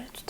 voilà, tu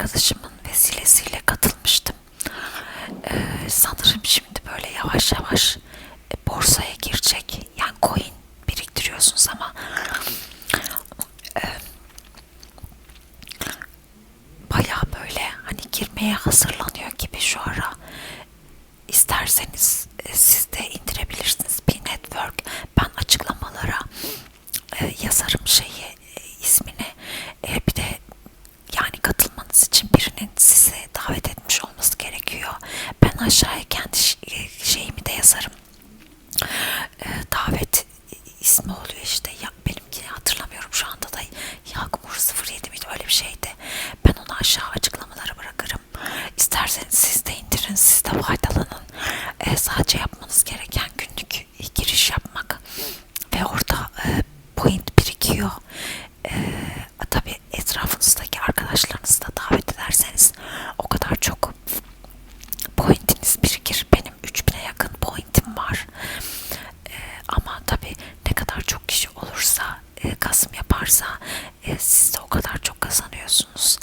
arkadaşımın vesilesiyle katılmıştım. Ee, sanırım şimdi böyle yavaş yavaş e, borsaya girecek. Yani coin biriktiriyorsunuz ama e, baya böyle hani girmeye hazırlanıyor gibi şu ara. İsterseniz e, siz de o kadar çok kazanıyorsunuz.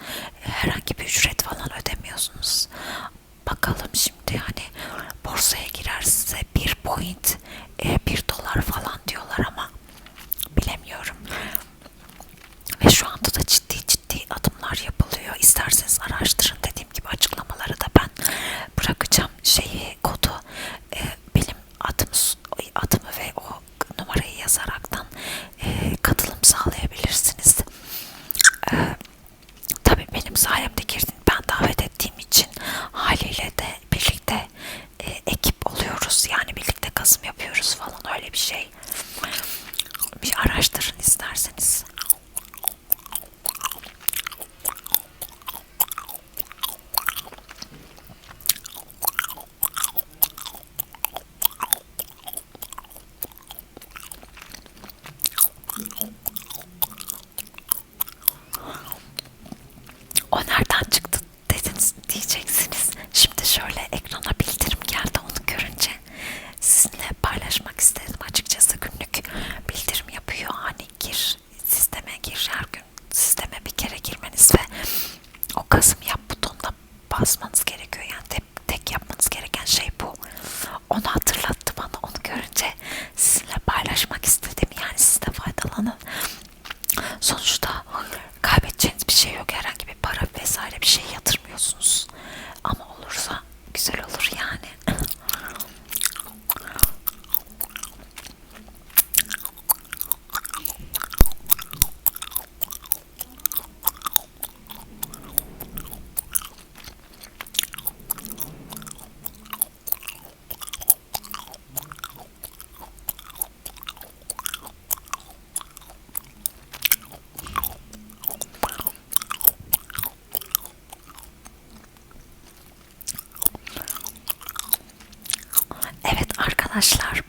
Bir araştırın isterseniz. arkadaşlar.